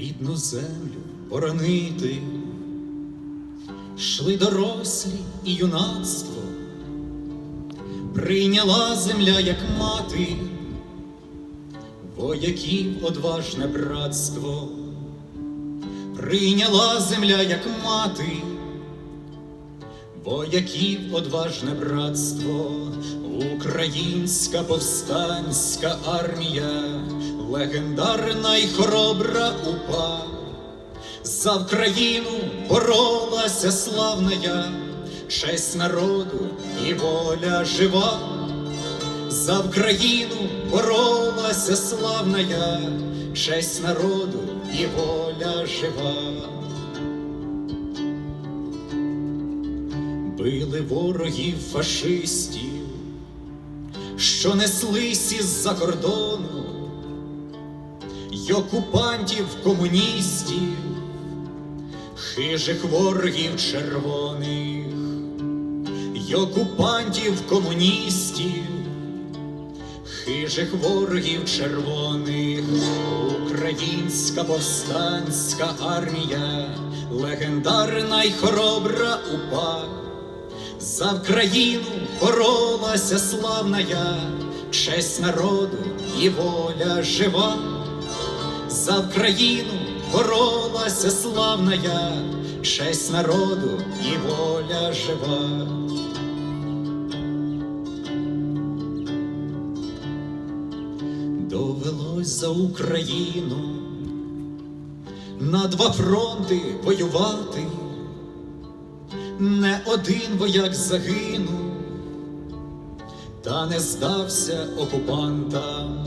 рідну землю боронити, йшли дорослі і юнацтво, прийняла земля, як мати, вояків одважне братство, прийняла земля, як мати, вояків одважне братство, українська повстанська армія, легендарна й хоробра упа. За Вкраїну боролася славна я, честь народу і воля жива. За Вкраїну боролася славна я, честь народу і воля жива. Били ворогів фашистів, що неслись із-за кордону, й окупантів комуністів, хижих ворогів червоних, й окупантів комуністів, хижих ворогів червоних, українська повстанська армія, легендарна й хоробра упа. За Вкраїну боролася славна честь народу і воля жива. За Вкраїну боролася славна я, честь народу і воля жива. Довелось за Україну на два фронти воювати не один вояк загинув, та не здався окупантам,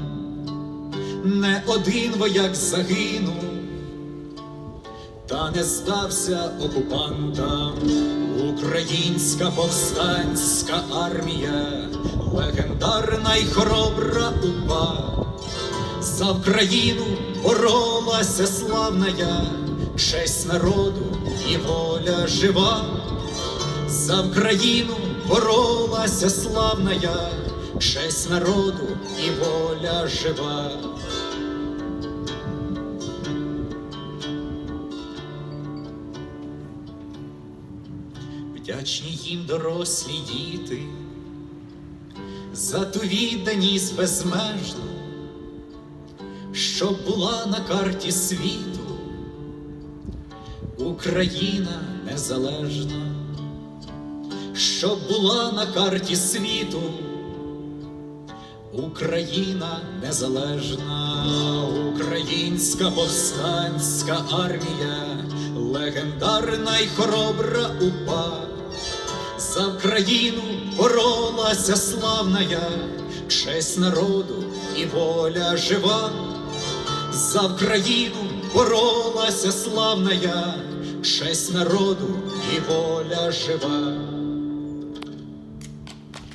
не один вояк загинув, та не здався окупантам, українська повстанська армія, легендарна й хоробра упа. За Вкраїну боролася славна честь народу і воля жива. За Вкраїну боролася славна я, честь народу і воля жива. Вдячні їм дорослі діти, за ту відданість безмежну, щоб була на карті світу Україна незалежна, щоб була на карті світу, Україна незалежна, українська повстанська армія, легендарна й хоробра упа. За Вкраїну боролася славна честь народу і воля жива. За Вкраїну боролася славна честь народу і воля жива.